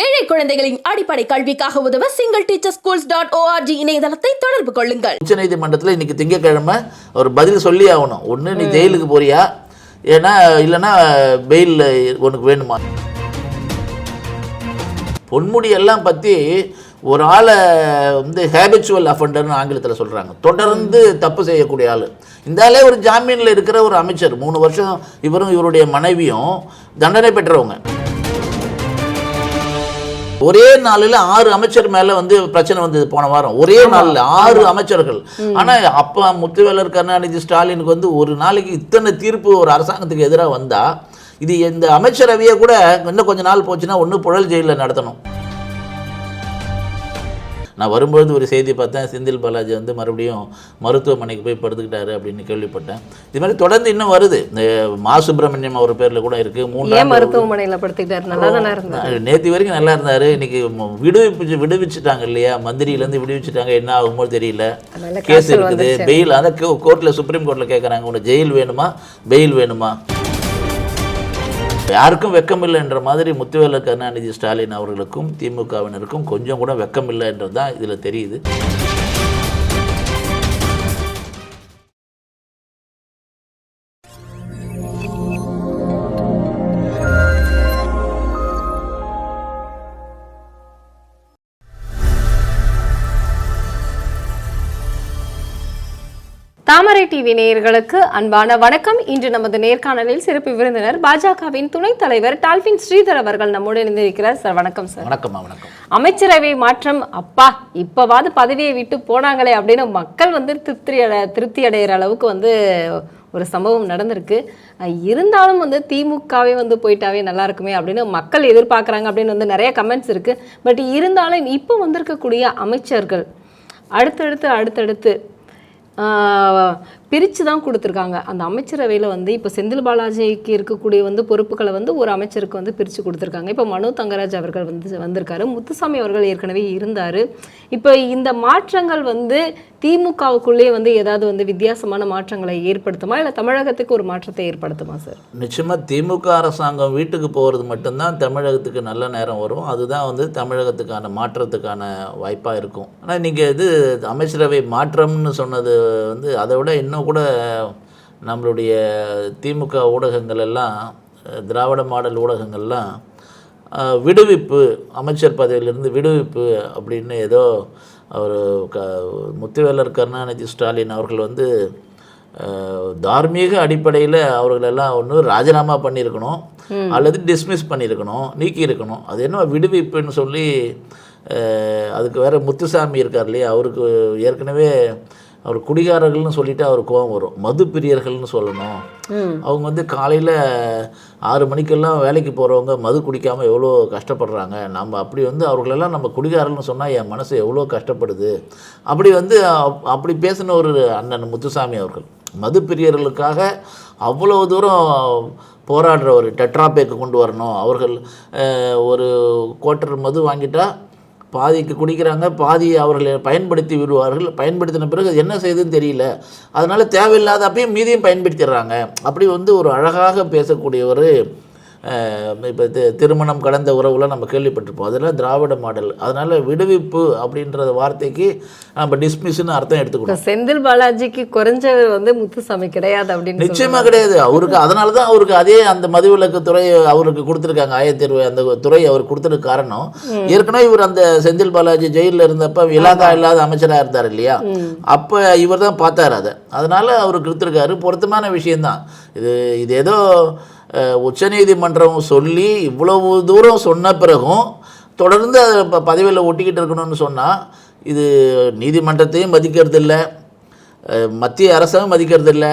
ஏழை குழந்தைகளின் அடிப்படை கல்விக்காக உதவ single teacher schools dot ORG இணையதளத்தை தொடர்பு கொள்ளுங்கள். உச்சநீதிமன்றத்தில் இன்னைக்கு திங்கக்கிழமை ஒரு பதில் சொல்லி ஆகணும். ஒன்று நீ ஜெயிலுக்கு போறியா? ஏன்னா இல்லைன்னா பெயில் உனக்கு வேணுமா? பொன்முடியெல்லாம் பற்றி ஒரு ஆளை வந்து ஹேபிச்சுவல் அஃபண்டர்னு ஆங்கிலத்தில் சொல்கிறாங்க தொடர்ந்து தப்பு செய்யக்கூடிய ஆள். இந்த ஆளே ஒரு ஜாமீனில் இருக்கிற ஒரு அமைச்சர். மூணு வருஷம் இவரும் இவருடைய மனைவியும் தண்டனை பெற்றவங்க. ஒரே நாளில் ஆறு அமைச்சர் மேல வந்து பிரச்சனை வந்தது போன வாரம். ஒரே நாளில் ஆறு அமைச்சர்கள். ஆனா அப்ப முத்துவேலர் கருணாநிதி ஸ்டாலினுக்கு வந்து ஒரு நாளைக்கு இத்தனை தீர்ப்பு ஒரு அரசாங்கத்துக்கு எதிராக வந்தா இது இந்த அமைச்சரவையை கூட இன்னும் கொஞ்ச நாள் போச்சுன்னா ஒன்று புழல் ஜெயிலில் நடத்தணும். நான் வரும்பொழுது ஒரு செய்தி பார்த்தேன் செந்தில் பாலாஜி வந்து மறுபடியும் மருத்துவமனைக்கு போய் படுத்துக்கிட்டாரு அப்படின்னு கேள்விப்பட்டேன். இது மாதிரி தொடர்ந்து இன்னும் வருது. இந்த மா சுப்பிரமணியம் அவர் பேரில் கூட இருக்குது மூன்றாம் மருத்துவமனையில படுத்துக்கிட்டாரு? நல்லா தானே இருந்தாரு. நேற்று வரைக்கும் நல்லா இருந்தாரு. இன்னைக்கு விடுவிப்பு விடுவிச்சுட்டாங்க இல்லையா? மந்திரியிலேருந்து விடுவிச்சுட்டாங்க. என்ன ஆகுமோ தெரியல. கேஸ் இருக்குது. பெயில் அதை கோர்ட்டில் சுப்ரீம் கோர்ட்டில் கேட்குறாங்க உனக்கு ஜெயில் வேணுமா? பெயில் வேணுமா? யாருக்கும் வெக்கமில்லை என்ற மாதிரி முத்துவேல கருணாநிதி ஸ்டாலின் அவர்களுக்கும் திமுகவினருக்கும் கொஞ்சம் கூட வெக்கமில்லை என்றது தான் இதில் தெரியுது. தாமரை டிவி நேயர்களுக்கு அன்பான வணக்கம். இன்று நமது நேர்காணலில் சிறப்பு விருந்தினர் பாஜகவின் துணைத் தலைவர் டால்பின் ஸ்ரீதர் அவர்கள் நம்மோடு இணைந்திருக்கிறார். சார் வணக்கம் சார். வணக்கம். அமைச்சரவை மாற்றம் அப்பா இப்பவாது பதவியை விட்டு போனாங்களே அப்படின்னு மக்கள் வந்து திருப்தி அடை திருப்தி அடைகிற அளவுக்கு வந்து ஒரு சம்பவம் நடந்திருக்கு. இருந்தாலும் வந்து திமுகவே வந்து போயிட்டாவே நல்லா இருக்குமே அப்படின்னு மக்கள் எதிர்பார்க்குறாங்க அப்படின்னு வந்து நிறைய கமெண்ட்ஸ் இருக்கு. பட் இருந்தாலும் இப்போ வந்திருக்கக்கூடிய அமைச்சர்கள் அடுத்தடுத்து அடுத்தடுத்து uh, பிரித்து தான் கொடுத்துருக்காங்க. அந்த அமைச்சரவையில் வந்து இப்போ செந்தில் பாலாஜிக்கு இருக்கக்கூடிய வந்து பொறுப்புகளை வந்து ஒரு அமைச்சருக்கு வந்து பிரித்து கொடுத்துருக்காங்க. இப்போ மனோ தங்கராஜ் அவர்கள் வந்து வந்திருக்காரு. முத்துசாமி அவர்கள் ஏற்கனவே இருந்தார். இப்போ இந்த மாற்றங்கள் வந்து திமுகவுக்குள்ளேயே வந்து ஏதாவது வந்து வித்தியாசமான மாற்றங்களை ஏற்படுத்துமா? இல்லை தமிழகத்துக்கு ஒரு மாற்றத்தை ஏற்படுத்துமா சார்? நிச்சயமாக திமுக அரசாங்கம் வீட்டுக்கு போகிறது மட்டும்தான் தமிழகத்துக்கு நல்ல நேரம் வரும். அதுதான் வந்து தமிழகத்துக்கான மாற்றத்துக்கான வாய்ப்பாக இருக்கும். ஆனால் நீங்கள் இது அமைச்சரவை மாற்றம்னு சொன்னது வந்து அதை விட இன்னும் கூட நம்மளுடைய திமுக ஊடகங்கள் எல்லாம் திராவிட மாடல் ஊடகங்கள்லாம் விடுவிப்பு அமைச்சர் பதவியிலிருந்து விடுவிப்பு அப்படின்னு ஏதோ அவர் க முத்துவேலர் கருணாநிதி ஸ்டாலின் அவர்கள் வந்து தார்மீக அடிப்படையில் அவர்களெல்லாம் ஒன்று ராஜினாமா பண்ணியிருக்கணும் அல்லது டிஸ்மிஸ் பண்ணியிருக்கணும் நீக்கி இருக்கணும் அது என்ன விடுவிப்புன்னு சொல்லி அதுக்கு வேற முத்துசாமி இருக்கார் இல்லையா? அவருக்கு ஏற்கனவே அவர் குடிகாரர்கள்னு சொல்லிட்டு அவர் கோபம் வரும். மது பிரியர்கள்னு சொல்லணும் அவங்க வந்து காலையில் ஆறு மணிக்கெல்லாம் வேலைக்கு போகிறவங்க மது குடிக்காமல் எவ்வளோ கஷ்டப்படுறாங்க. நம்ம அப்படி வந்து அவர்களெல்லாம் நம்ம குடிகாரர்கள்னு சொன்னால் என் மனசு எவ்வளோ கஷ்டப்படுது. அப்படி வந்து அப்- அப்படி பேசின ஒரு அண்ணன் முத்துசாமி அவர்கள். மது பிரியர்களுக்காக அவ்வளோ தூரம் போராடுற ஒரு டெட்ராபேக்கு கொண்டு வரணும். அவர்கள் ஒரு குவார்ட்டர் மது வாங்கிட்டா பாதிக்கு குடிக்கிறாங்க பாதி அவர்களை பயன்படுத்தி விடுவார்கள். பயன்படுத்தின பிறகு என்ன செய்யுதுன்னு தெரியல. அதனால் தேவையில்லாத அப்பயும் மீதியும் பயன்படுத்திடுறாங்க. அப்படி வந்து ஒரு அழகாக பேசக்கூடிய ஒரு இப்போ திருமணம் கடந்த உறவுல நம்ம கேள்விப்பட்டிருப்போம். அதெல்லாம் திராவிட மாடல். அதனால விடுவிப்பு அப்படின்ற வார்த்தைக்கு நம்ம டிஸ்மிஸ்னு அர்த்தம் எடுத்துக்கணும். செந்தில் பாலாஜிக்கு குறைஞ்சவர் வந்து முத்துசாமி கிடையாது அப்படின்னு நிச்சயமா கிடையாது. அவருக்கு அதனால தான் அவருக்கு அதே அந்த மதுவிலக்கு துறை அவருக்கு கொடுத்துருக்காங்க. ஆயத்தேர்வு அந்த துறை அவர் கொடுத்ததுக்கு காரணம். ஏற்கனவே இவர் அந்த செந்தில் பாலாஜி ஜெயிலில் இருந்தப்ப இலாகா இல்லாத அமைச்சராக இருந்தார் இல்லையா? அப்போ இவர் தான் பார்த்தார் அதை. அதனால அவருக்கு கொடுத்துருக்காரு. பொருத்தமான விஷயம்தான். இது இது ஏதோ உச்சநீதிமன்றம் சொல்லி இவ்வளவு தூரம் சொன்ன பிறகும் தொடர்ந்து அதை ப- பதவியில் ஒட்டிக்கிட்டு இருக்கணும்னு சொன்னால் இது நீதிமன்றத்தையும் மதிக்கிறது இல்லை அஹ் மத்திய அரசாங்கம் மதிக்கிறது இல்லை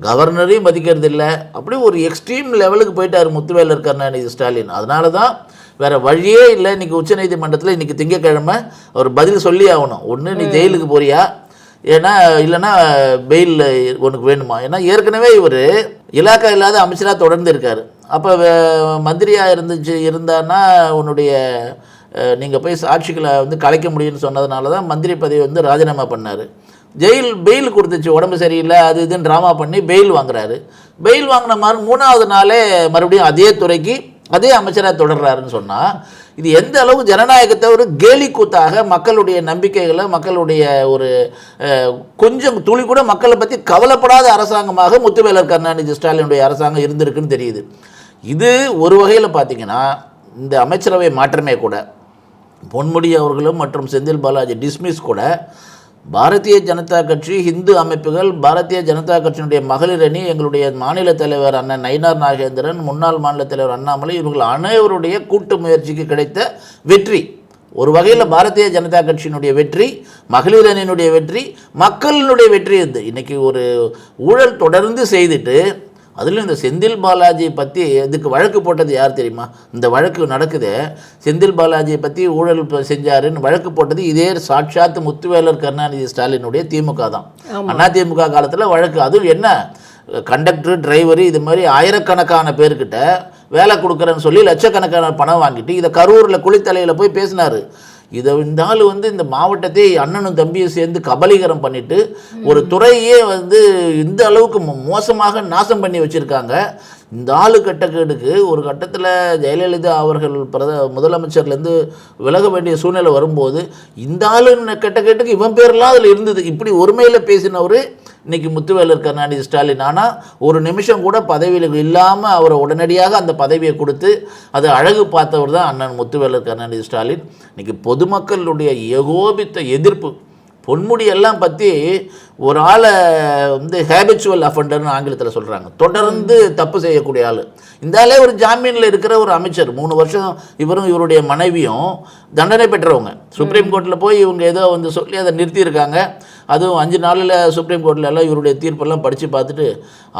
கவர்னரையும் மதிக்கிறது இல்லை அப்படி ஒரு எக்ஸ்ட்ரீம் லெவலுக்கு போயிட்டார் முத்துவேலர் கருணாநிதி ஸ்டாலின். அதனால தான் வேற வழியே இல்லை. இன்னைக்கு உச்சநீதிமன்றத்தில் இன்னைக்கு திங்கக்கிழமை அவர் பதில் சொல்லி ஆகணும். ஒன்று நீ ஜெயிலுக்கு போறியா? ஏன்னா இல்லைன்னா பெயில் உனக்கு வேணுமா? ஏன்னா ஏற்கனவே இவர் இலாக்கா இல்லாத அமைச்சராக தொடர்ந்து இருக்கார். அப்போ மந்திரியாக இருந்துச்சு இருந்தான்னா உன்னுடைய நீங்கள் போய் சாட்சிகளை வந்து கலைக்க முடியும்னு சொன்னதுனால தான் மந்திரி பதவி வந்து ராஜினாமா பண்ணார். ஜெயில் பெயில் கொடுத்துச்சு உடம்பு சரியில்லை அது இதுன்னு ட்ராமா பண்ணி பெயில் வாங்குறாரு. பெயில் வாங்கின மாதிரி மூணாவது நாளே மறுபடியும் அதே துறைக்கு அதே அமைச்சராக தொடர்றாருன்னு சொன்னால் இது எந்த அளவு ஜனநாயகத்தை ஒரு கேலி கூத்தாக மக்களுடைய நம்பிக்கைகளை மக்களுடைய ஒரு கொஞ்சம் துளி கூட மக்களை பற்றி கவலைப்படாத அரசாங்கமாக முத்துவேலர் கருணாநிதி ஸ்டாலினுடைய அரசாங்கம் இருந்திருக்குன்னு தெரியுது. இது ஒரு வகையில் பார்த்தீங்கன்னா இந்த அமைச்சரவை மாற்றமே கூட பொன்முடி அவர்களும் மற்றும் செந்தில் பாலாஜி டிஸ்மிஸ் கூட பாரதிய ஜனதா கட்சி இந்து அமைப்புகள் பாரதிய ஜனதா கட்சியினுடைய மகளிர் அணி எங்களுடைய மாநில தலைவர் அண்ணன் நயினார் நாகேந்திரன் முன்னாள் மாநில தலைவர் அண்ணாமலை இவர்கள் அனைவருடைய கூட்டு முயற்சிக்கு கிடைத்த வெற்றி. ஒரு வகையில் பாரதிய ஜனதா கட்சியினுடைய வெற்றி மகளிர் அணியினுடைய வெற்றி மக்களினுடைய வெற்றி இது இன்றைக்கி ஒரு ஊழல் தொடர்ந்து செய்துட்டு அதிலும் இந்த செந்தில் பாலாஜியை பற்றி இதுக்கு வழக்கு போட்டது யார் தெரியுமா? இந்த வழக்கு நடக்குது. செந்தில் பாலாஜியை பற்றி ஊழல் செஞ்சாருன்னு வழக்கு போட்டது இதே சாட்சாத் முத்துவேலர் கருணாநிதி ஸ்டாலினுடைய திமுக தான். அண்ணா திமுக காலத்தில் வழக்கு. அதுவும் என்ன? கண்டக்டர் டிரைவரு இது மாதிரி ஆயிரக்கணக்கான பேர்கிட்ட வேலை கொடுக்குறேன்னு சொல்லி லட்சக்கணக்கான பணம் வாங்கிட்டு இதை கரூரில் குளித்தலையில் போய் பேசினாரு. இதை இந்த ஆள் வந்து இந்த மாவட்டத்தை அண்ணனும் தம்பியும் சேர்ந்து கபலீகரம் பண்ணிட்டு ஒரு துறையே வந்து இந்த அளவுக்கு மோ- மோசமாக நாசம் பண்ணி வச்சுருக்காங்க. இந்த ஆளு கட்டக்கேடுக்கு ஒரு கட்டத்தில் ஜெயலலிதா அவர்கள் பிரத முதலமைச்சர்லேருந்து விலக வேண்டிய சூழ்நிலை வரும்போது இந்த ஆளு கட்டக்கேட்டுக்கு இவன் பேர்லாம் அதில் இருந்தது. இப்படி ஒருமையில் பேசினவர் இன்றைக்கி முத்துவேலர் கருணாநிதி ஸ்டாலின். ஆனால் ஒரு நிமிஷம் கூட பதவியில் இல்லாமல் அவரை உடனடியாக அந்த பதவியை கொடுத்து அதை அழகு பார்த்தவர் தான் அண்ணன் முத்துவேலர் கருணாநிதி ஸ்டாலின். இன்றைக்கி பொதுமக்களுடைய ஏகோபித்த எதிர்ப்பு பொன்முடி எல்லாம் பற்றி ஒரு ஆளை வந்து ஹேபிச்சுவல் அஃபண்டர்னு ஆங்கிலத்தில் சொல்கிறாங்க தொடர்ந்து தப்பு செய்யக்கூடிய ஆள். இந்த ஆளே ஒரு ஜாமீனில் இருக்கிற ஒரு அமைச்சர். மூணு வருஷம் இவரும் இவருடைய மனைவியும் தண்டனை பெற்றவங்க. சுப்ரீம் கோர்ட்டில் போய் இவங்க ஏதோ வந்து சொல்லி அதை நிறுத்தியிருக்காங்க. அதுவும் அஞ்சு நாளில் சுப்ரீம் கோர்ட்டில் எல்லாம் இவருடைய தீர்ப்பெல்லாம் படித்து பார்த்துட்டு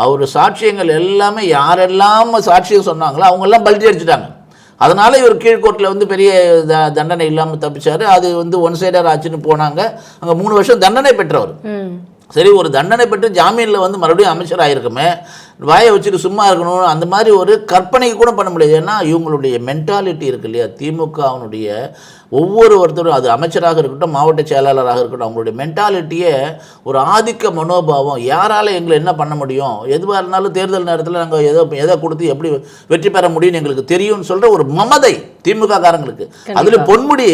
அவர் சாட்சியங்கள் எல்லாமே யாரெல்லாம் சாட்சியம் சொன்னாங்களோ அவங்கெல்லாம் பல்டி அடிச்சிட்டாங்க. அதனால் இவர் கீழ்கோர்ட்டில் வந்து பெரிய த தண்டனை இல்லாமல் தப்பிச்சார். அது வந்து ஒன் சைடர் ஆச்சுன்னு போனாங்க. அங்கே மூணு வருஷம் தண்டனை பெற்றவர். சரி ஒரு தண்டனை பெற்று ஜாமீனில் வந்து மறுபடியும் அமைச்சர் ஆயிருக்குமே வாயை வச்சுட்டு சும்மா இருக்கணும் அந்த மாதிரி ஒரு கற்பனைக்கு கூட பண்ண முடியாது. ஏன்னா இவங்களுடைய மென்டாலிட்டி இருக்கு இல்லையா? திமுகவினுடைய ஒவ்வொரு ஒருத்தரும் அது அமைச்சராக இருக்கட்டும் மாவட்ட செயலாளராக இருக்கட்டும் அவங்களுடைய மென்டாலிட்டியே ஒரு ஆதிக்க மனோபாவம். யாரால எங்களை என்ன பண்ண முடியும்? எதுவாக இருந்தாலும் தேர்தல் நேரத்தில் நாங்கள் எதோ எதை கொடுத்து எப்படி வெற்றி பெற முடியும்னு எங்களுக்கு தெரியும்னு சொல்கிற ஒரு மமதை திமுக காரங்களுக்கு. அதில் பொன்முடி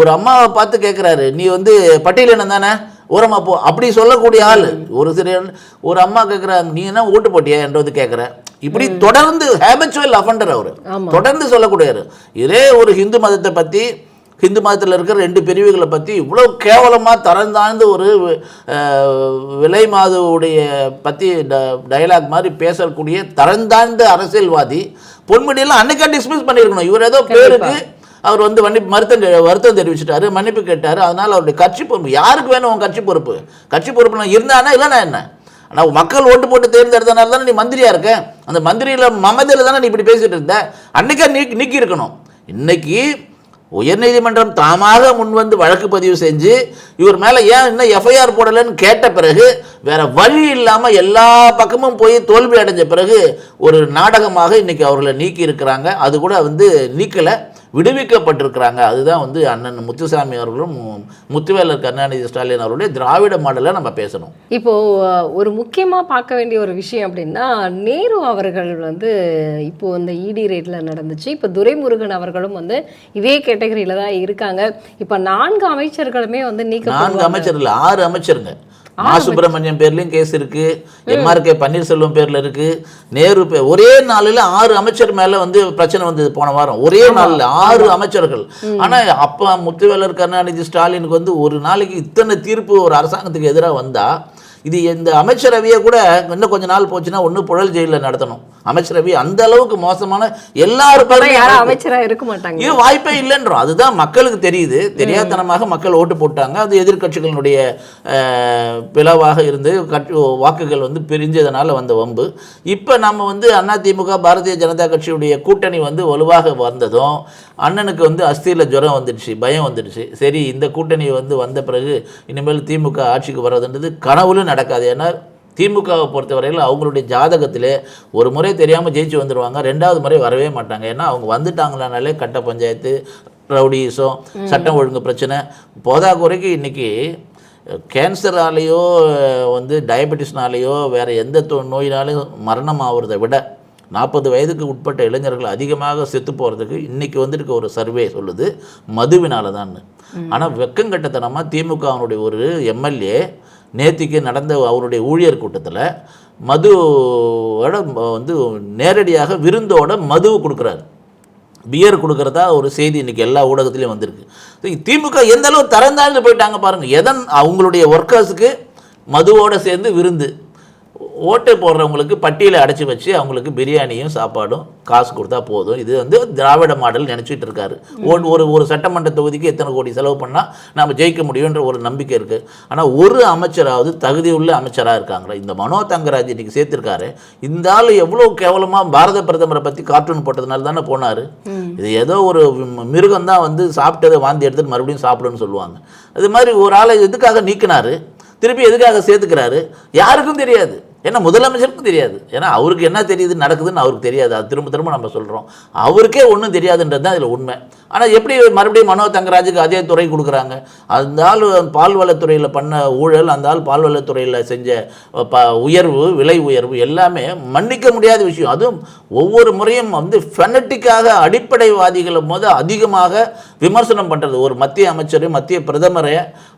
ஒரு அம்மாவை பார்த்து கேட்குறாரு நீ வந்து பட்டியலினம் தானே? ஓரமா போ. அப்படி சொல்லக்கூடிய ஆள். ஒரு சில ஒரு அம்மா கேட்குறாங்க நீ என்ன ஓட்டு போட்டியா? என்றது கேட்குற இப்படி தொடர்ந்து ஹேபிச்சுவல் அஃபண்டர் அவர். தொடர்ந்து சொல்லக்கூடியவர். இதே ஒரு ஹிந்து மதத்தை பற்றி ஹிந்து மதத்தில் இருக்கிற ரெண்டு பிரிவுகளை பற்றி இவ்வளோ கேவலமாக தரந்தாழ்ந்து ஒரு விலை மாதுவுடைய பற்றி டயலாக் மாதிரி பேசக்கூடிய தரந்தாழ்ந்த அரசியல்வாதி பொன்முடியெல்லாம் அன்னைக்கா டிஸ்மிஸ் பண்ணியிருக்கணும். இவர் ஏதோ பேருக்கு அவர் வந்து மன்னிப்பு மருத்தம் வருத்தம் தெரிவிச்சிட்டாரு மன்னிப்பு கேட்டார். அதனால் அவருடைய கட்சி பொறுப்பு யாருக்கு வேணும் உன் கட்சி பொறுப்பு? கட்சி பொறுப்பு நான் இருந்தானா இல்லைனா என்ன? ஆனால் மக்கள் ஓட்டு போட்டு தேர்ந்தெடுத்தனால தானே நீ மந்திரியாக இருக்க? அந்த மந்திரியில் மமதையில் தானே நீ இப்படி பேசிட்டு இருந்த? அன்றைக்கே நீக்கி நீக்கி இருக்கணும். இன்னைக்கு உயர்நீதிமன்றம் தாமாக முன்வந்து வழக்கு பதிவு செஞ்சு இவர் மேலே ஏன் இன்னும் எஃப்ஐஆர் போடலைன்னு கேட்ட பிறகு வேற வழி இல்லாமல் எல்லா பக்கமும் போய் தோல்வி அடைஞ்ச பிறகு ஒரு நாடகமாக இன்னைக்கு அவர்களை நீக்கி இருக்கிறாங்க. அது கூட வந்து நீக்கலை. விடுவிக்கப்பட்டிருக்கிறாங்க. அதுதான் வந்து அண்ணன் முத்துசாமி அவர்களும் முத்துவேலர் கருணாநிதி ஸ்டாலின் அவருடைய திராவிட மாடலை நம்ம பேசணும். இப்போ ஒரு முக்கியமா பார்க்க வேண்டிய ஒரு விஷயம் அப்படின்னா நேரு அவர்கள் வந்து இப்போ இந்த இடி ரேட்ல நடந்துச்சு. இப்போ துரைமுருகன் அவர்களும் வந்து இதே கேட்டகரியில தான் இருக்காங்க. இப்போ நான்கு அமைச்சர்களுமே வந்து நான்கு நீக்க அமைச்சர் இல்ல ஆறு அமைச்சருங்க. மா சுப்பிரமணியம் பேர்லயும் கேஸ் இருக்கு. எம்ஆர்கே பன்னீர்செல்வம் பேர்ல இருக்கு. நேரு பேர் ஒரே நாளில் ஆறு அமைச்சர் மேல வந்து பிரச்சனை வந்தது போன வாரம். ஒரே நாள்ல ஆறு அமைச்சர்கள். ஆனா அப்பா முத்துவேலர் கருணாநிதி ஸ்டாலினுக்கு வந்து ஒரு நாளைக்கு இத்தனை தீர்ப்பு ஒரு அரசாங்கத்துக்கு எதிராக வந்தா இது இந்த அமைச்சரவையை கூட இன்னும் கொஞ்ச நாள் போச்சுன்னா ஒண்ணு புழல் ஜெயிலில் நடத்தணும். அமைச்சரவை அந்த அளவுக்கு மோசமான எல்லாரும் யாரும் பேரும் அமைச்சரா இருக்க மாட்டாங்க. இது வாய்ப்பே இல்லைன்றோம். அதுதான் மக்களுக்கு தெரியுது. தெரியாதனமாக மக்கள் ஓட்டு போட்டாங்க. அது எதிர்க்கட்சிகளுடைய அஹ், பிளவாக இருந்து கட்சி வாக்குகள் வந்து பிரிஞ்சதுனால வந்த வம்பு. இப்போ நம்ம வந்து அதிமுக பாரதிய ஜனதா கட்சியுடைய கூட்டணி வந்து வலுவாக வந்ததும் அண்ணனுக்கு வந்து அஸ்தியில் ஜுரம் வந்துடுச்சு பயம் வந்துடுச்சு. சரி இந்த கூட்டணி வந்து வந்த பிறகு இனிமேல் திமுக ஆட்சிக்கு வர்றதுன்றது கனவுலும் நடக்காது. ஏன்னா திமுகவை பொறுத்தவரையில் அவங்களுடைய ஜாதகத்திலே ஒரு முறை தெரியாமல் ஜெயிச்சு வந்துடுவாங்க ரெண்டாவது முறை வரவே மாட்டாங்க. ஏன்னா அவங்க வந்துட்டாங்களானாலே கட்ட பஞ்சாயத்து ரவுடிசம் சட்டம் ஒழுங்கு பிரச்சனை. போதாக்குறைக்கு இன்னைக்கு கேன்சராலேயோ வந்து டயபெட்டிஸ்னாலேயோ வேறு எந்த நோயினாலும் மரணம் ஆகுறதை விட நாற்பது வயதுக்கு உட்பட்ட இளைஞர்கள் அதிகமாக செத்து போகிறதுக்கு இன்றைக்கி வந்துருக்க ஒரு சர்வே சொல்லுது. மதுவினால தான் ஆனால் வெக்கங்கட்டத்தனமாக திமுகவினுடைய ஒரு எம்எல்ஏ நேத்திக்கு நடந்த அவருடைய ஊழியர் கூட்டத்தில் மதுவோட வந்து நேரடியாக விருந்தோட மதுவு கொடுக்குறாரு. பியர் கொடுக்குறதா ஒரு செய்தி இன்றைக்கி எல்லா ஊடகத்துலேயும் வந்திருக்கு. திமுக எந்த அளவு திறந்தாண்டு போயிட்டாங்க பாருங்கள் எதன் அவங்களுடைய ஒர்க்கர்ஸுக்கு மதுவோடு சேர்ந்து விருந்து. ஓட்டு போடுறவங்களுக்கு பட்டியலை அடைச்சி வச்சு அவங்களுக்கு பிரியாணியும் சாப்பாடும் காசு கொடுத்தா போதும். இது வந்து திராவிட மாடல் நினச்சிட்டு இருக்காரு. ஒரு ஒரு சட்டமன்ற தொகுதிக்கு எத்தனை கோடி செலவு பண்ணால் நம்ம ஜெயிக்க முடியுன்ற ஒரு நம்பிக்கை இருக்குது ஆனால் ஒரு அமைச்சராவது தகுதி உள்ள அமைச்சராக இருக்காங்களா? இந்த மனோ தங்கராஜ் இன்னைக்கு சேர்த்திருக்காரு. இந்த ஆள் எவ்வளோ கேவலமாக பாரத பிரதமரை பற்றி கார்ட்டூன் போட்டதுனால தானே போனார். இது ஏதோ ஒரு மிருகம் தான் வந்து சாப்பிட்டதை வாந்தி எடுத்துட்டு மறுபடியும் சாப்பிடுன்னு சொல்லுவாங்க. அது மாதிரி ஒரு ஆளை எதுக்காக நீக்கினார்? திருப்பி எதுக்காக சேர்த்துக்கிறாரு? யாருக்கும் தெரியாது. ஏன்னா முதலமைச்சருக்கும் தெரியாது. ஏன்னா அவருக்கு என்ன தெரியுது நடக்குதுன்னு அவருக்கு தெரியாது. அது திரும்ப திரும்ப நம்ம சொல்கிறோம் அவருக்கே ஒன்றும் தெரியாதுன்றது தான் இதில் உண்மை. ஆனால் எப்படி மறுபடியும் மனோ தங்கராஜுக்கு அதே துறை கொடுக்குறாங்க? அந்த ஆள் பால்வளத்துறையில் பண்ண ஊழல் அந்த ஆள் பால்வளத்துறையில் செஞ்ச ப உயர்வு விலை உயர்வு எல்லாமே மன்னிக்க முடியாத விஷயம். அதுவும் ஒவ்வொரு முறையும் வந்து ஃபெனட்டிக்காக அடிப்படைவாதிகளை போது அதிகமாக விமர்சனம் பண்ணுறது ஒரு மத்திய அமைச்சர் மத்திய பிரதமரை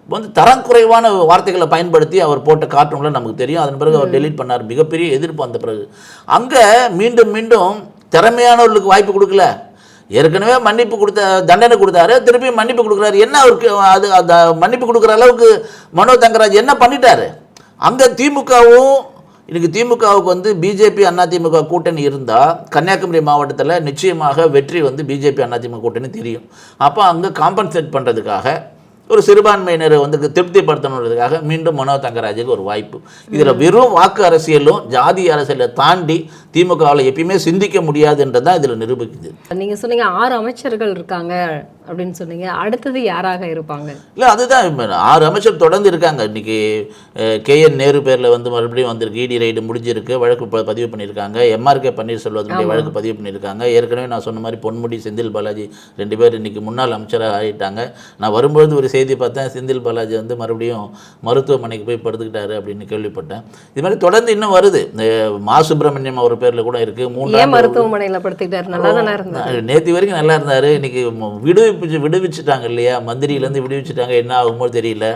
வந்து தரம் குறைவான வார்த்தைகளை பயன்படுத்தி அவர் போட்ட கார்ட்டூனில் நமக்கு தெரியும். அதன் பிறகு அவர் டெலீட் பண்ணார். மிகப்பெரிய எதிர்ப்பு வந்த பிறகு. அங்கே மீண்டும் மீண்டும் திறமையானவர்களுக்கு வாய்ப்பு கொடுக்கல. ஏற்கனவே மன்னிப்பு கொடுத்த தண்டனை கொடுத்தாரு. திருப்பி மன்னிப்பு கொடுக்குறாரு. என்ன அவருக்கு அது அந்த மன்னிப்பு கொடுக்குற அளவுக்கு மனோ தங்கராஜ் என்ன பண்ணிட்டாரு? அங்கே திமுகவும் இன்னைக்கு திமுகவுக்கு வந்து பிஜேபி அதிமுக கூட்டணி இருந்தால் கன்னியாகுமரி மாவட்டத்தில் நிச்சயமாக வெற்றி வந்து பிஜேபி அதிமுக கூட்டணி தெரியும். அப்போ அங்கே காம்பன்சேட் பண்ணுறதுக்காக ஒரு சிறுபான்மையினரை வந்து திருப்திப்படுத்தணுன்றதுக்காக மீண்டும் மனோ தங்கராஜுக்கு ஒரு வாய்ப்பு. இதில் வெறும் வாக்கு அரசியலும் ஜாதி அரசியலை தாண்டி திமுகவில் எப்பயுமே சிந்திக்க முடியாதுன்றது தான் இதில் நிரூபிக்குது. நீங்க சொன்னீங்க ஆறு அமைச்சர்கள் இருக்காங்க. அப்படின்னு சொன்னீங்க. அடுத்தது யாராக இருப்பாங்க? இல்லை அதுதான் ஆறு அமைச்சர் தொடர்ந்து இருக்காங்க. இன்னைக்கு கேஎன் நேரு பேரில் வந்து மறுபடியும் வந்திருக்கு. இடி ரைடு முடிஞ்சிருக்கு. வழக்கு பதிவு பண்ணியிருக்காங்க. எம்ஆர்கே பன்னீர்செல்வத்தினுடைய வழக்கு பதிவு பண்ணியிருக்காங்க. ஏற்கனவே நான் சொன்ன மாதிரி பொன்முடி செந்தில் பாலாஜி ரெண்டு பேர் இன்னைக்கு முன்னாள் அமைச்சராக ஆகிட்டாங்க நான் வரும்பொழுது ஒரு செய்தி பார்த்தேன். செந்தில் பாலாஜி வந்து மறுபடியும் மருத்துவமனைக்கு போய் படுத்துக்கிட்டாரு அப்படின்னு கேள்விப்பட்டேன். இது மாதிரி தொடர்ந்து இன்னும் வருது. இந்த மா சுப்பிரமணியம் அவர் பேரில் கூட இருக்குது மூணு மருத்துவமனையில படுத்துக்கிட்டாரு? நல்லா தானே இருந்தாரு? நேற்று வரைக்கும் நல்லா இருந்தார். இன்னைக்கு ம- விடுவிப்பு விடுவிச்சுட்டாங்க இல்லையா? மந்திரியிலேருந்து விடுவிச்சுட்டாங்க. என்ன ஆகுமோ தெரியல.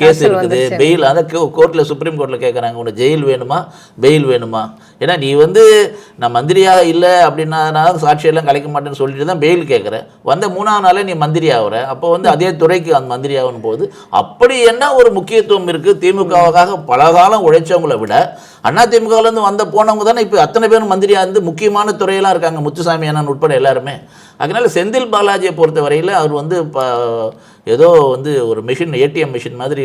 கேஸ் இருக்குது. பெயில் அதான் கோர்ட்டில் சுப்ரீம் கோர்ட்டில் கேட்குறாங்க. உனக்கு ஜெயில் வேணுமா? பெயில் வேணுமா? ஏன்னா நீ வந்து நான் மந்திரியாக இல்லை அப்படின்னா நான் சாட்சியெல்லாம் கலைக்க மாட்டேன்னு சொல்லிட்டு தான் பெயில் கேட்குறேன் வந்த மூணாவது நாளே நீ மந்திரி ஆகுற அப்போ வந்து அதே துறைக்கு அந்த மந்திரி ஆகணும் போது அப்படி என்ன ஒரு முக்கியத்துவம் இருக்குது? திமுகவுக்காக பல காலம் உழைச்சவங்களை விட அண்ணா திமுகவிலேருந்து வந்த போனவங்க தானே இப்போ அத்தனை பேரும் மந்திரியாக இருந்து முக்கியமான துறையெல்லாம் இருக்காங்க. முத்துசாமி அண்ணன் உட்பட எல்லாருமே. அதனால செந்தில் பாலாஜியை பொறுத்த வரையில் அவர் வந்து இப்போ ஏதோ வந்து ஒரு மிஷின் ஏடிஎம் மிஷின் மாதிரி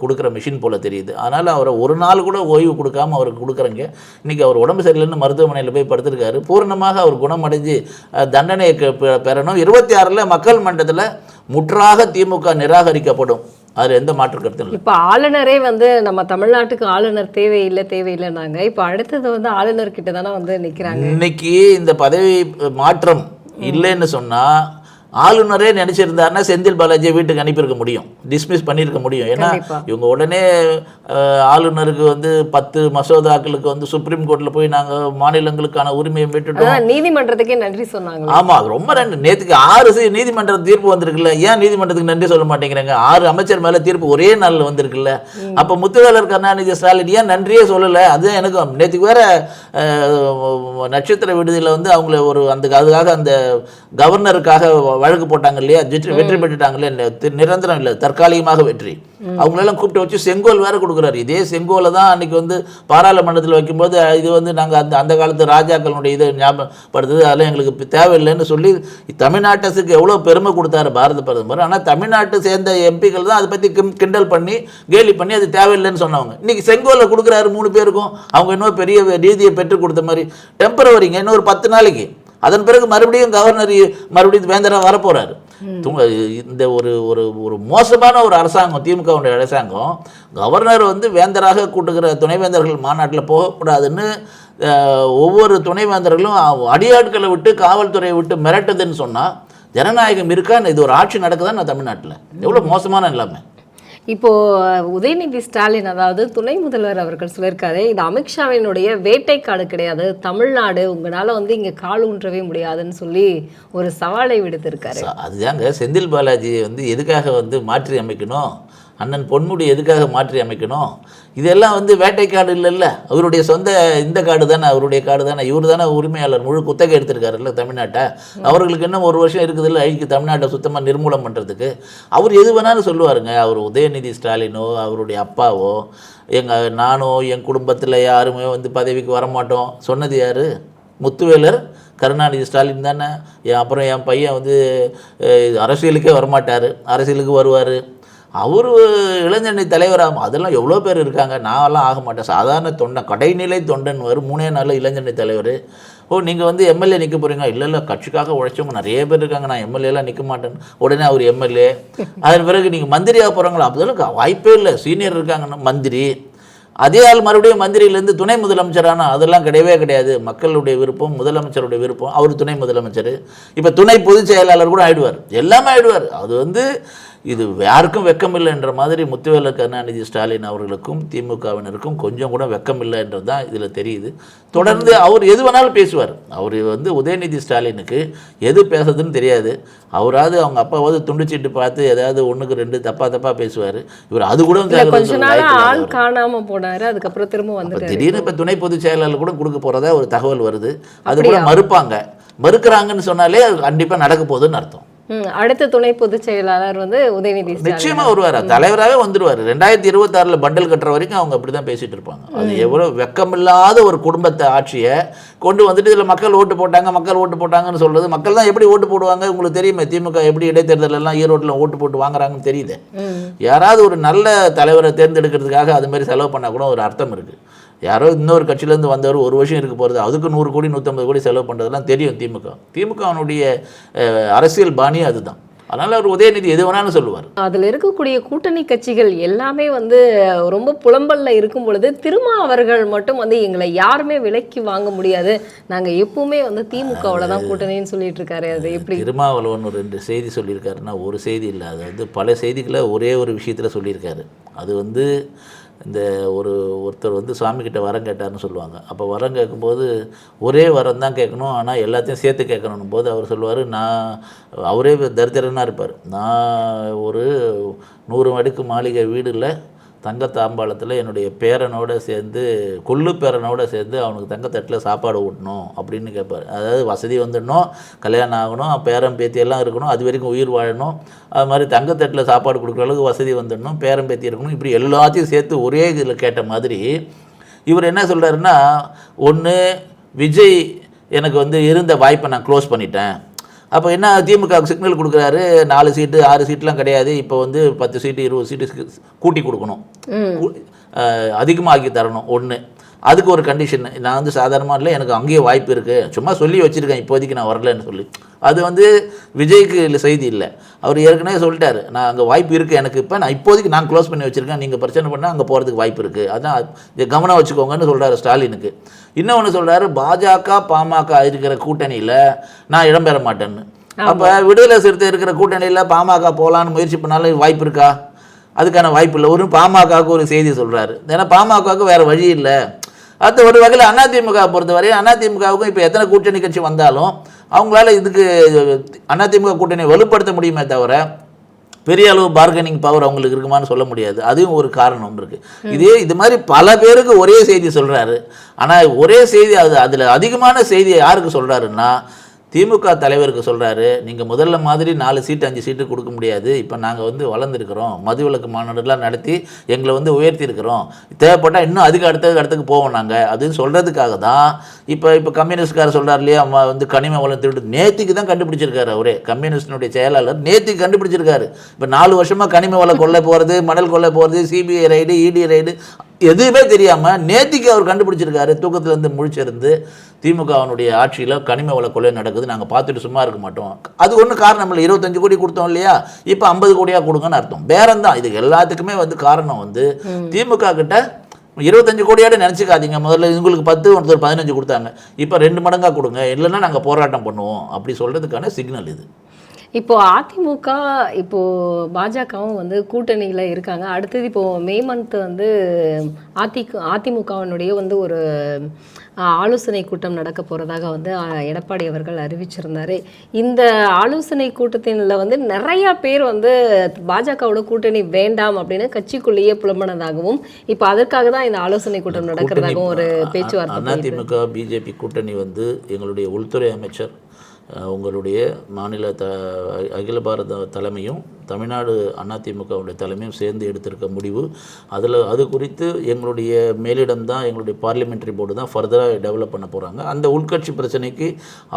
கொடுக்குற மிஷின் போல தெரியுது. அதனால் அவரை ஒரு நாள் கூட ஓய்வு கொடுக்காம அவருக்கு கொடுக்குறங்க. இன்றைக்கி அவர் உடம்பு சரியில்லைன்னு மருத்துவமனையில் போய் படுத்திருக்காரு. பூரணமாக அவர் குணமடைஞ்சு தண்டனையை பெறணும். இருபத்தி ஆறில் மக்கள் மன்றத்தில் முற்றாக திமுக நிராகரிக்கப்படும். அதில் எந்த மாற்று கருத்தும் இல்லை. இப்ப ஆளுநரே வந்து நம்ம தமிழ்நாட்டுக்கு ஆளுநர் தேவையில்லை தேவையில்லைன்னாங்க. இப்ப அடுத்தது வந்து ஆளுநர் கிட்ட தானே வந்து நிக்கிறாங்க. இன்னைக்கு இந்த பதவி மாற்றம் இல்லைன்னு சொன்னால் ஆளுநரே நினைச்சிருந்தாருன்னா செந்தில் பாலாஜியை வீட்டுக்கு அனுப்பியிருக்க முடியும். டிஸ்மிஸ் பண்ணியிருக்க முடியும். ஏன்னா. இவங்க உடனே ஆளுநருக்கு வந்து பத்து மசோதாக்களுக்கு வந்து சுப்ரீம் கோர்ட்டில் போய் நாங்கள் மாநிலங்களுக்கான உரிமையை விட்டுட்டோம். நீதிமன்றத்துக்கே நன்றி சொன்னாங்க ஆமா அது ரொம்ப நன்றி. நேத்துக்கு ஆறு நீதிமன்ற தீர்ப்பு வந்திருக்குல்ல. ஏன் நீதிமன்றத்துக்கு நன்றி சொல்ல மாட்டேங்கிறாங்க? ஆறு அமைச்சர் மேல தீர்ப்பு ஒரே நாள்ல வந்திருக்குல்ல. அப்ப முத்துவேலர் கருணாநிதி ஸ்டாலின் ஏன் நன்றியே சொல்லல? அதுதான் எனக்கும் நேத்துக்கு வேற நட்சத்திர விடுதியில வந்து அவங்கள ஒரு அந்த அதுக்காக அந்த கவர்னருக்காக வழக்கு போட்டாங்க இல்லையா? வெற்றி வெற்றி பெற்றுட்டாங்க இல்லையா? நிரந்தரம் இல்லை தற்காலிகமாக வெற்றி. அவங்களெல்லாம் கூப்பிட்டு வச்சு செங்கோல் வேற கொடுக்குறாரு. இதே செங்கோலை தான் அன்னைக்கு வந்து பாராளுமன்றத்தில் வைக்கும்போது இது வந்து நாங்கள் அந்த அந்த காலத்து ராஜாக்களுடைய இதை ஞாபகப்படுத்துது. அதெல்லாம் எங்களுக்கு தேவையில்லைன்னு சொல்லி தமிழ்நாட்டு அரசுக்கு எவ்வளோ பெருமை கொடுத்தாரு பாரத பிரதமர். ஆனால் தமிழ்நாட்டை சேர்ந்த எம்பிக்கள் தான் அதை பற்றி கிண்டல் பண்ணி கேலி பண்ணி அது தேவையில்லைன்னு சொன்னவங்க. இன்னைக்கு செங்கோலை கொடுக்குறாரு மூணு பேருக்கும். அவங்க இன்னும் பெரிய நீதியை பெற்றுக் கொடுத்த மாதிரி. டெம்பரவரிங்க இன்னும் ஒரு பத்து நாளைக்கு. அதன் பிறகு மறுபடியும் கவர்னர் மறுபடியும் வேந்தராக வரப்போறாரு. இந்த ஒரு ஒரு ஒரு மோசமான ஒரு அரசாங்கம் திமுகவுடைய அரசாங்கம் கவர்னர் வந்து வேந்தராக கூட்டுகிற துணைவேந்தர்கள் மாநாட்டில் போகக்கூடாதுன்னு ஒவ்வொரு துணைவேந்தர்களும் அடியாட்களை விட்டு காவல்துறையை விட்டு மிரட்டுதுன்னு சொன்னால் ஜனநாயகம் இருக்கா இது ஒரு ஆட்சி நடக்குதா நான் தமிழ்நாட்டில். எவ்வளோ மோசமான நிலைமை. இப்போ உதயநிதி ஸ்டாலின் அதாவது துணை முதல்வர் அவர்கள் சொல்லியிருக்காரு இது அமித்ஷாவினுடைய வேட்டைக்காடு கிடையாது தமிழ்நாடு உங்களால வந்து இங்க கால் ஊன்றவே முடியாதுன்னு சொல்லி ஒரு சவாலை விடுத்திருக்காரு. அதுதாங்க செந்தில் பாலாஜி வந்து எதுக்காக வந்து மாற்றி அமைக்கணும்? அண்ணன் பொன்முடி எதுக்காக மாற்றி அமைக்கணும்? இதெல்லாம் வந்து வேட்டைக்காடு இல்லைல்ல. அவருடைய சொந்த இந்த காடு தானே அவருடைய காடு தானே. இவர் தானே உரிமையாளர். முழு குத்தகை எடுத்திருக்காருல்ல தமிழ்நாட்டை. அவர்களுக்கு இன்னும் ஒரு வருஷம் இருக்குதுல்ல அழிக்கு தமிழ்நாட்டை சுத்தமாக நிர்மூலம் பண்ணுறதுக்கு அவர் எது வேணாலும் சொல்லுவாருங்க. அவர் உதயநிதி ஸ்டாலினோ அவருடைய அப்பாவோ எங்கள் நானோ என் குடும்பத்தில் யாருமே வந்து பதவிக்கு வரமாட்டோம். சொன்னது யார்? முத்துவேலர் கருணாநிதி ஸ்டாலின் தானே. என் அப்புறம் என் பையன் வந்து அரசியலுக்கே வரமாட்டார். அரசியலுக்கு வருவார். அவர் இளைஞரணி தலைவராகும் அதெல்லாம் எவ்வளோ பேர் இருக்காங்க? நான்லாம் ஆக மாட்டேன். சாதாரண தொண்டன் கடைநிலை தொண்டன் வரும் மூணே நாளில் இளைஞரணி தலைவர். ஓ நீங்கள் வந்து எம்எல்ஏ நிற்க போகிறீங்க இல்லை இல்லை கட்சிக்காக உழைச்சவங்க நிறைய பேர் இருக்காங்க. நான் எம்எல்ஏலாம் நிற்க மாட்டேன். உடனே அவர் எம்எல்ஏ அதன் பிறகு நீங்கள் மந்திரியாக போகிறாங்களா அப்போதெல்லாம் வாய்ப்பே இல்லை. சீனியர் இருக்காங்கன்னா மந்திரி. அதே ஆள் மறுபடியும் மந்திரியிலேருந்து துணை முதலமைச்சரானா அதெல்லாம் கிடையவே கிடையாது. மக்களுடைய விருப்பம் முதலமைச்சருடைய விருப்பம். அவர் துணை முதலமைச்சர். இப்போ துணை பொதுச் செயலாளர் கூட ஆயிடுவார். எல்லாமே ஆயிடுவார். அது வந்து இது யாருக்கும் வெக்கம் இல்லைன்ற மாதிரி முத்துவேல கருணாநிதி ஸ்டாலின் அவர்களுக்கும் திமுகவினருக்கும் கொஞ்சம் கூட வெக்கம் இல்லைன்றது தான் இதில் தெரியுது. தொடர்ந்து அவர் எது வேணாலும் பேசுவார். அவர் வந்து உதயநிதி ஸ்டாலினுக்கு எது பேசுறதுன்னு தெரியாது. அவராவது அவங்க அப்பாவது துண்டுச்சீட்டு பார்த்து ஏதாவது ஒன்றுக்கு ரெண்டு தப்பா தப்பா பேசுவார். இவர் அது கூட கொஞ்ச நாள். ஆள் காணாம போனாரு அதுக்கப்புறம் திரும்ப வந்துட்டாரு. திடீர்னு இப்போ துணை பொதுச் செயலாளர் கூட கொடுக்க போறதா ஒரு தகவல் வருது. அது கூட மறுப்பாங்க. மறுக்கிறாங்கன்னு சொன்னாலே அது கண்டிப்பா நடக்க போகுதுன்னு அர்த்தம். அடுத்த துணை பொதுச் செயலாளர் வந்து உதயநிதி நிச்சயமா வருவார். தலைவராகவே வந்துருவார். ரெண்டாயிரத்தி இருபத்தாறில் பண்டல் கட்டுற வரைக்கும் அவங்க அப்படி தான் பேசிட்டு இருப்பாங்க. அது எவ்வளோ வெக்கமில்லாத ஒரு குடும்பத்தை ஆட்சியை கொண்டு வந்துட்டு இதில் மக்கள் ஓட்டு போட்டாங்க மக்கள் ஓட்டு போட்டாங்கன்னு சொல்றது மக்கள் தான் எப்படி ஓட்டு போடுவாங்க? உங்களுக்கு தெரியுமே திமுக எப்படி இடைத்தேர்தல் எல்லாம் ஈரோட்டில் ஓட்டு போட்டு வாங்குறாங்கன்னு தெரியுது. யாராவது ஒரு நல்ல தலைவரை தேர்ந்தெடுக்கிறதுக்காக அது மாதிரி செலவு பண்ணால் கூட ஒரு அர்த்தம் இருக்குது யாரோ இன்னொரு கட்சியிலேருந்து வந்தவர் ஒரு வருஷம் இருக்க போகிறது அதுக்கு நூறு கோடி நூற்றம்பது கோடி செலவு பண்ணுறதுலாம் தெரியும் திமுக. திமுகவினுடைய அஹ், அரசியல் பாணி அதுதான். அதனால் அவர் உதயநிதி எது வேணாலும் சொல்லுவார். அதுல இருக்கக்கூடிய கூட்டணி கட்சிகள் எல்லாமே வந்து ரொம்ப புலம்பல்ல இருக்கும் பொழுது திருமா அவர்கள் மட்டும் வந்து எங்களை யாருமே விலைக்கு வாங்க முடியாது. நாங்க எப்பவுமே வந்து திமுகவோட தான் கூட்டணின்னு சொல்லிட்டு இருக்காரு. அது எப்படி? திருமாவளவன் ஒரு ரெண்டு செய்தி சொல்லியிருக்காருன்னா ஒரு செய்தி இல்லை. அது வந்து பல செய்திகளை ஒரே ஒரு விஷயத்தில் சொல்லியிருக்காரு. அது வந்து இந்த ஒரு ஒருத்தர் வந்து சாமிக்கிட்ட வரம் கேட்டார்னு சொல்லுவாங்க. அப்போ வரம் கேட்கும்போது ஒரே வரம் தான் கேட்கணும். ஆனால் எல்லாத்தையும் சேர்த்து கேட்கணும் போது அவர் சொல்லுவார் நான் அவரே தரித்திரனாக இருப்பார். நான் ஒரு நூறு அடுக்கு மாளிகை வீடில் தங்க தாம்பாளத்தில் என்னுடைய பேரனோடு சேர்ந்து கொள்ளு பேரனோடு சேர்ந்து அவனுக்கு தங்கத்தட்டில் சாப்பாடு ஊட்டணும் அப்படின்னு கேட்பார் அதாவது வசதி வந்துடணும் கல்யாணம் ஆகணும் பேரம் பேத்தியெல்லாம் இருக்கணும் அது வரைக்கும் உயிர் வாழணும். அது மாதிரி தங்கத்தட்டில் சாப்பாடு கொடுக்குற அளவுக்கு வசதி வந்துடணும் பேரம் பேத்தி இருக்கணும் இப்படி எல்லாத்தையும் சேர்த்து ஒரே இதில் கேட்ட மாதிரி இவர் என்ன சொல்கிறாருன்னா ஒன்று விஜய் எனக்கு வந்து இருந்த வாய்ப்பை நான் க்ளோஸ் பண்ணிட்டேன். அப்போ என்ன திமுக சிக்னல் கொடுக்குறாரு நாலு சீட்டு ஆறு சீட்லாம் கிடையாது இப்போ வந்து பத்து சீட்டு இருபது சீட்டு கூட்டி கொடுக்கணும். அதிகமாக்கி தரணும் ஒன்று அதுக்கு ஒரு கண்டிஷன் நான் வந்து சாதாரணமாக இல்லை எனக்கு அங்கேயே வாய்ப்பு இருக்குது சும்மா சொல்லி வச்சுருக்கேன் இப்போதைக்கு நான் வரலன்னு சொல்லி. அது வந்து விஜய்க்கு இல்லை செய்தி இல்லை. அவர் ஏற்கனவே சொல்லிட்டாரு நான் அங்கே வாய்ப்பு இருக்குது எனக்கு இப்போ நான் இப்போதைக்கு நான் க்ளோஸ் பண்ணி வச்சுருக்கேன். நீங்கள் பிரச்சனை பண்ணால் அங்கே போகிறதுக்கு வாய்ப்பு இருக்குது அதான் கவனம் வச்சுக்கோங்கன்னு சொல்கிறாரு ஸ்டாலினுக்கு. இன்னொன்று சொல்கிறாரு பாஜக பாமக இருக்கிற கூட்டணியில் நான் இடம்பெற மாட்டேன்னு. அப்போ விடுதலை சிறுத்தை இருக்கிற கூட்டணியில் பாமக போகலான்னு முயற்சி பண்ணாலும் வாய்ப்பு இருக்கா? அதுக்கான வாய்ப்பு இல்லை. ஒரு பாமகவுக்கு ஒரு செய்தி சொல்கிறாரு ஏன்னா பாமகவுக்கு வேறு வழி இல்லை. அது ஒரு வகையில் அதிமுக பொறுத்தவரை அதிமுகவுக்கும் இப்போ எத்தனை கூட்டணி கட்சி வந்தாலும் அவங்களால இதுக்கு அதிமுக கூட்டணியை வலுப்படுத்த முடியுமே தவிர பெரிய அளவு பார்கெனிங் பவர் அவங்களுக்கு இருக்குமான்னு சொல்ல முடியாது. அதுவும் ஒரு காரணம் இருக்குது இதே இது மாதிரி பல பேருக்கு ஒரே செய்தி சொல்கிறாரு ஆனால் ஒரே செய்தி அது அதில் அதிகமான செய்தியை யாருக்கு சொல்கிறாருன்னா திமுக தலைவருக்கு சொல்கிறாரு நீங்கள் முதல்ல மாதிரி நாலு சீட்டு அஞ்சு சீட்டு கொடுக்க முடியாது. இப்போ நாங்கள் வந்து வளர்ந்துருக்கிறோம். மதுவிலக்கு மாநாடுலாம் நடத்தி எங்களை வந்து உயர்த்தியிருக்கிறோம். தேவைப்பட்டால் இன்னும் அதுக்கு அடுத்தது அடுத்துக்கு போவோம் நாங்கள் அப்படின்னு சொல்கிறதுக்காக தான் இப்போ இப்போ கம்யூனிஸ்ட்காரர் சொல்கிறார் இல்லையா அம்மா வந்து கனிம வளம் திருட்டு நேத்திக்கு தான் கண்டுபிடிச்சிருக்காரு அவரே. கம்யூனிஸ்டினுடைய செயலாளர் நேத்திக்கு கண்டுபிடிச்சிருக்காரு. இப்போ நாலு வருஷமாக கனிம வளம் கொள்ளை போகிறது மணல் கொள்ளை போகிறது சிபிஐ ரைடு இடி ரைடு எதுவுமே தெரியாமல் நேத்திக்கு அவர் கண்டுபிடிச்சிருக்காரு. தூக்கத்துலேருந்து முழிச்சிருந்து திமுகவினுடைய ஆட்சியில் கனிம வள கொள்ளை நடக்குது. நாங்கள் பார்த்துட்டு சும்மா இருக்க மாட்டோம். அது ஒன்றும் காரணம் இல்லை. இருபத்தஞ்சு கோடி கொடுத்தோம் இல்லையா? இப்போ ஐம்பது கோடியாக கொடுங்கன்னு அர்த்தம். பேரம் தான் இது எல்லாத்துக்குமே வந்து காரணம் வந்து திமுக கிட்ட இருபத்தஞ்சு கோடியாட நினச்சிக்காதீங்க. முதல்ல உங்களுக்கு பத்து ஒருத்தர் பதினஞ்சு கொடுத்தாங்க. இப்போ ரெண்டு மடங்காக கொடுங்க. இல்லைன்னா நாங்கள் போராட்டம் பண்ணுவோம். அப்படி சொல்கிறதுக்கான சிக்னல் இது. இப்போ அதிமுக இப்போ பாஜகவும் வந்து கூட்டணியில் இருக்காங்க அடுத்தது இப்போ மே மந்த் வந்து அதி அதிமுகவினுடைய வந்து ஒரு ஆலோசனை கூட்டம் நடக்க போகிறதாக வந்து எடப்பாடி அவர்கள் அறிவிச்சிருந்தாரு இந்த ஆலோசனை கூட்டத்தினில் வந்து நிறைய பேர் வந்து பாஜகவோட கூட்டணி வேண்டாம் அப்படின்னு கட்சிக்குள்ளேயே புலம்பனதாகவும் இப்போ அதற்காக தான் இந்த ஆலோசனை கூட்டம் நடக்கிறதாகவும் ஒரு பேச்சுவார்த்தை. அதிமுக பிஜேபி கூட்டணி வந்து எங்களுடைய உள்துறை அமைச்சர் உங்களுடைய மாநில த அகில பாரத தலைமையும் தமிழ்நாடு அதிமுகவுடைய தலைமையும் சேர்ந்து எடுத்திருக்க முடிவு. அதில் அது குறித்து எங்களுடைய மேலிடம் தான் எங்களுடைய பார்லிமெண்ட்ரி போர்டு தான் ஃபர்தராக டெவலப் பண்ண போகிறாங்க அந்த உள்கட்சி பிரச்சனைக்கு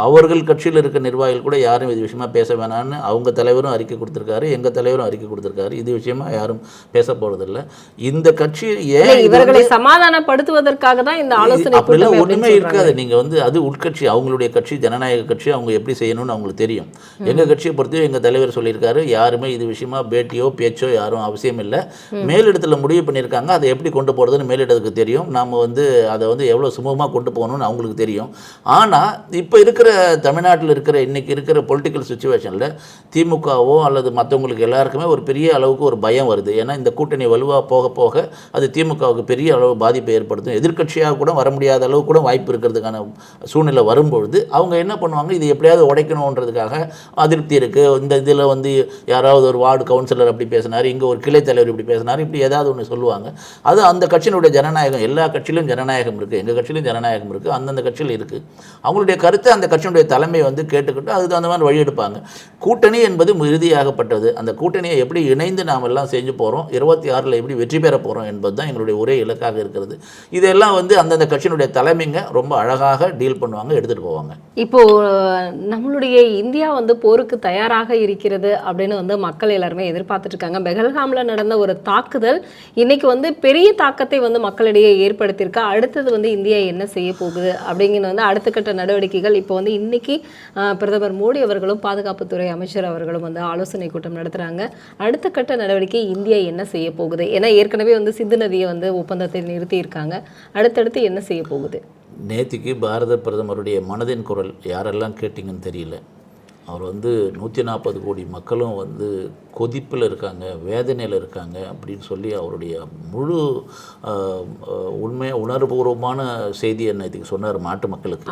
அவர்கள் கட்சியில் இருக்க நிர்வாகிகள் கூட யாரும் இது விஷயமா பேச வேணாம்னு அவங்க தலைவரும் அறிக்கை கொடுத்துருக்காரு எங்கள் தலைவரும் அறிக்கை கொடுத்துருக்காரு. இது விஷயமா யாரும் பேச போகிறதில்ல இந்த கட்சி ஏன் இவர்களை சமாதானப்படுத்துவதற்காக தான் இந்த ஆலோசனை அப்படிலாம் அப்படின்னு இருக்காது. சொல்றாங்க. நீங்க வந்து அது உள்கட்சி அவங்களுடைய கட்சி ஜனநாயக கட்சி அவங்க எப்படி செய்யணும்னு அவங்களுக்கு தெரியும். எங்க கட்சியை பொறுத்து எங்க தலைவர் சொல்லியிருக்காரு யாருமே இது விஷயமா பேட்டியோ பேச்சோ யாரும் அவசியம் இல்லை. மேலிடத்துல முடிவு பண்ணியிருக்காங்க அதை எப்படி கொண்டு போறதுன்னு மேலிடத்துக்கு தெரியும். நாம வந்து அதை வந்து எவ்வளவு சுமூகமா கொண்டு போகணும்னு அவங்களுக்கு தெரியும். ஆனா இப்போ இருக்கிற தமிழ்நாட்டில் இருக்கிற இன்னைக்கு இருக்கிற பொலிட்டிக்கல் சுச்சுவேஷனில் திமுகவோ அல்லது மற்றவங்களுக்கு எல்லாருக்குமே ஒரு பெரிய அளவுக்கு ஒரு பயம் வருது. ஏன்னா இந்த கூட்டணி வலுவாக போக போக அது திமுகவுக்கு பெரிய அளவு பாதிப்பை ஏற்படுத்தும். எதிர்க்கட்சியாக கூட வர முடியாத அளவு கூட வாய்ப்பு இருக்கிறதுக்கான சூழ்நிலை வரும்பொழுது அவங்க என்ன பண்ணுவாங்க இது எப்படியாவது உடைக்கணுன்றதுக்காக அதிருப்தி இருக்குது இந்த இதில் வந்து யாராவது ஒரு வார்டு கவுன்சிலர் அப்படி பேசினார் இங்கே ஒரு கிளை தலைவர் இப்படி பேசினார் இப்படி ஏதாவது ஒன்று சொல்லுவாங்க. அது அந்த கட்சியினுடைய ஜனநாயகம் எல்லா கட்சியிலும் ஜனநாயகம் இருக்குது எங்கள் கட்சியிலும் ஜனநாயகம் இருக்குது அந்தந்த கட்சியில் இருக்குது அவங்களுடைய கருத்தை அந்த கட்சியினுடைய தலைமை வந்து கேட்டுக்கிட்டு அதுக்கு அந்த மாதிரி வழி எடுப்பாங்க. கூட்டணி என்பது இறுதியாகப்பட்டது அந்த கூட்டணியை எப்படி இணைந்து நாம் எல்லாம் செஞ்சு போகிறோம் இருபத்தி ஆறில் எப்படி வெற்றி பெற போகிறோம் என்பது தான் எங்களுடைய ஒரே இலக்காக இருக்கிறது. இதெல்லாம் வந்து அந்தந்த கட்சியினுடைய தலைமைங்க ரொம்ப அழகாக டீல் பண்ணுவாங்க எடுத்துகிட்டு போவாங்க. இப்போ நம்மளுடைய இந்தியா வந்து போருக்கு தயாராக இருக்கிறது அப்படின்னு வந்து மக்கள் எல்லாருமே எதிர்பார்த்துட்டு இருக்காங்க பெகல்காமில் நடந்த ஒரு தாக்குதல் இன்னைக்கு வந்து பெரிய தாக்கத்தை வந்து மக்களிடையே ஏற்படுத்தியிருக்கா. அடுத்தது வந்து இந்தியா என்ன செய்ய போகுது அப்படிங்கிறது வந்து அடுத்த கட்ட நடவடிக்கைகள் இப்போ வந்து இன்னைக்கு பிரதமர் மோடி அவர்களும் பாதுகாப்புத்துறை அமைச்சர் அவர்களும் வந்து ஆலோசனை கூட்டம் நடத்துகிறாங்க அடுத்த கட்ட நடவடிக்கை இந்தியா என்ன செய்ய போகுது? ஏன்னா ஏற்கனவே வந்து சிந்து நதியை வந்து ஒப்பந்தத்தை நிறுத்தியிருக்காங்க. அடுத்தடுத்து என்ன செய்ய போகுது? நேத்திக்கு பாரத பிரதமருடைய மனதின் குரல் யாரெல்லாம் கேட்டிங்கன்னு தெரியல. அவர் வந்து நூற்றி நாற்பது கோடி மக்களும் வந்து கொதிப்பில் இருக்காங்க வேதனையில் இருக்காங்க அப்படின்னு சொல்லி அவருடைய முழு உண்மை உணர்வுபூர்வமான செய்தியை நேற்றுக்கு சொன்னார் நாட்டு மக்களுக்கு.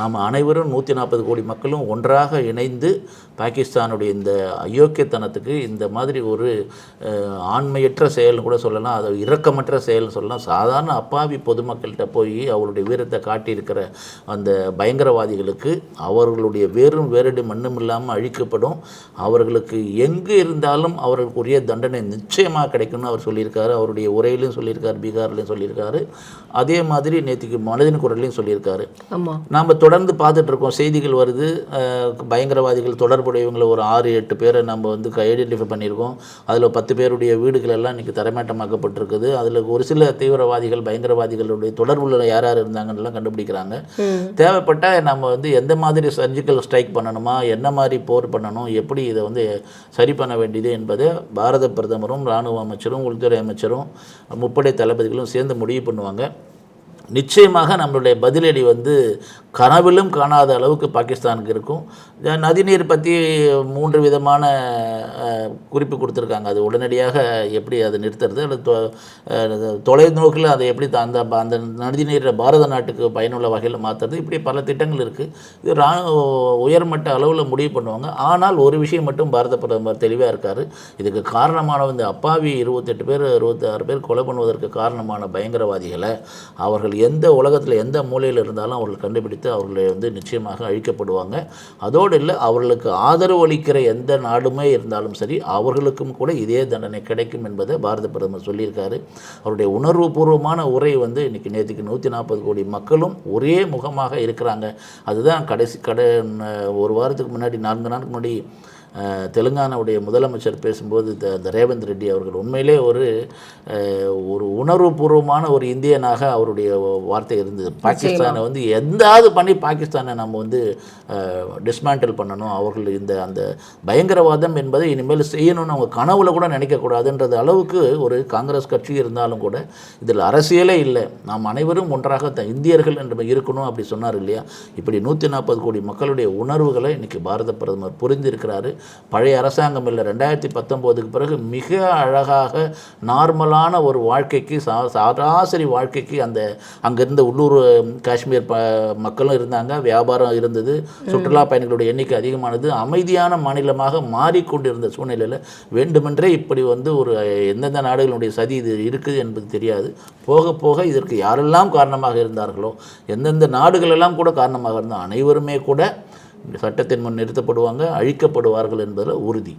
நாம் அனைவரும் நூற்றி நாற்பது கோடி மக்களும் ஒன்றாக இணைந்து பாகிஸ்தானுடைய இந்த அயோக்கியத்தனத்துக்கு இந்த மாதிரி ஒரு ஆண்மையற்ற செயல்னு கூட சொல்லலாம் அது இரக்கமற்ற செயல்னு சொல்லலாம். சாதாரண அப்பாவி பொதுமக்கள்கிட்ட போய் அவருடைய வீரத்தை காட்டியிருக்கிற அந்த பயங்கரவாதிகளுக்கு அவர்களுடைய வேரும் வேரடி மண்ணும் இல்லாமல் அழிக்கப்படும். அவர்களுக்கு எங்கு இருந்தாலும் அவர்களுக்கு உரிய தண்டனை நிச்சயமாக கிடைக்கும்னு அவர் சொல்லியிருக்காரு. அவருடைய உரையிலையும் சொல்லியிருக்காரு பீகார்லையும் சொல்லியிருக்காரு. அதே மாதிரி நேற்றுக்கு மனதின் குரல்லையும் சொல்லியிருக்காரு. நாம் தொடர்ந்து பார்த்துட்டு இருக்கோம். செய்திகள் வருது. பயங்கரவாதிகள் தொடர்புடையவங்களை ஒரு ஆறு எட்டு பேரை நம்ம வந்து ஐடென்டிஃபை பண்ணியிருக்கோம். அதில் பத்து பேருடைய வீடுகள் எல்லாம் இன்றைக்கி தரமேட்டமாக்கப்பட்டிருக்குது அதில் ஒரு சில தீவிரவாதிகள் பயங்கரவாதிகளுடைய தொடர்புள்ள யார் யார் இருந்தாங்கன்னெல்லாம் கண்டுபிடிக்கிறாங்க. தேவைப்பட்டால் நம்ம வந்து எந்த மாதிரி சர்ஜிக்கல் ஸ்ட்ரைக் பண்ணணுமா? என்ன என்ன மாதிரி போர் பண்ணணும் எப்படி இதை வந்து சரி பண்ண வேண்டியது என்பதை பாரத பிரதமரும் இராணுவ அமைச்சரும் உள்துறை அமைச்சரும் முப்படை தளபதிகளும் சேர்ந்து முடிவு பண்ணுவாங்க. நிச்சயமாக நம்மளுடைய பதிலடி வந்து கனவிலும் காணாத அளவுக்கு பாகிஸ்தானுக்கு இருக்கும். இந்த நதிநீர் பற்றி மூன்று விதமான குறிப்பு கொடுத்துருக்காங்க. அது உடனடியாக எப்படி அதை நிறுத்துறது? அல்லது தொ- தொலைநோக்கில் அதை எப்படி அந்த அந்த நதிநீரை பாரத நாட்டுக்கு பயனுள்ள வகையில் மாற்றுறது இப்படி பல திட்டங்கள் இருக்குது இது ரா உயர்மட்ட அளவில் முடிவு பண்ணுவாங்க. ஆனால் ஒரு விஷயம் மட்டும் பாரத பிரதமர் தெளிவாக இருக்கார். இதுக்கு காரணமான இந்த அப்பாவி இருபத்தெட்டு பேர் இருபத்தாறு பேர் கொலை பண்ணுவதற்கு காரணமான பயங்கரவாதிகளை அவர்கள் எந்த உலகத்தில் எந்த மூலையில் இருந்தாலும் அவர்கள் கண்டுபிடித்து அவர்களை வந்து நிச்சயமாக அழிக்கப்படுவாங்க. அதோடு இல்லை அவர்களுக்கு ஆதரவு அளிக்கிற எந்த நாடுமே இருந்தாலும் சரி அவர்களுக்கும் கூட இதே தண்டனை கிடைக்கும் என்பதை பாரத பிரதமர் சொல்லியிருக்காரு. அவருடைய உணர்வுபூர்வமான உரை வந்து இன்னைக்கு நேற்றுக்கு நூற்றி நாற்பது கோடி மக்களும் ஒரே முகமாக இருக்கிறாங்க. அதுதான் கடைசி கடை ஒரு வாரத்துக்கு முன்னாடி நான்கு நாளுக்கு முன்னாடி தெலுங்கானாவுடைய முதலமைச்சர் பேசும்போது த- இந்த ரேவந்த் ரெட்டி அவர்கள் உண்மையிலே ஒரு ஒரு உணர்வுபூர்வமான ஒரு இந்தியனாக அவருடைய வார்த்தை இருந்தது. பாகிஸ்தானை வந்து எந்தாவது பண்ணி பாகிஸ்தானை நம்ம வந்து டிஸ்மேண்டில் பண்ணணும். அவர்கள் இந்த அந்த பயங்கரவாதம் என்பதை இனிமேல் செய்யணும்னு அவங்க கனவுல கூட நினைக்கக்கூடாதுன்றது அளவுக்கு ஒரு காங்கிரஸ் கட்சி இருந்தாலும் கூட இதில் அரசியலே இல்லை. நாம் அனைவரும் ஒன்றாக த- இந்தியர்கள் என்று இருக்கணும் அப்படி சொன்னார் இல்லையா? இப்படி நூற்றி நாற்பது கோடி மக்களுடைய உணர்வுகளை இன்னைக்கு பாரத பிரதமர் புரிந்திருக்கிறாரு. பழைய அரசாங்கம் இல்லை. ரெண்டாயிரத்தி பத்தொம்போதுக்கு பிறகு மிக அழகாக நார்மலான ஒரு வாழ்க்கைக்கு சா சராசரி வாழ்க்கைக்கு அந்த அங்கே இருந்த உள்ளூர் காஷ்மீர் ப மக்களும் இருந்தாங்க. வியாபாரம் இருந்தது. சுற்றுலா பயணிகளுடைய எண்ணிக்கை அதிகமானது. அமைதியான மாநிலமாக மாறிக்கொண்டிருந்த சூழ்நிலையில் வேண்டுமென்றே இப்படி வந்து ஒரு எந்தெந்த நாடுகளுடைய சதி இது இருக்குது என்பது தெரியாது. போக போக இதற்கு யாரெல்லாம் காரணமாக இருந்தார்களோ எந்தெந்த நாடுகளெல்லாம் கூட காரணமாக இருந்தோ அனைவருமே கூட சட்டத்தின் முன் நிறுத்தப்படுவாங்க அழிக்கப்படுவார்கள் என்பதில் உறுதி.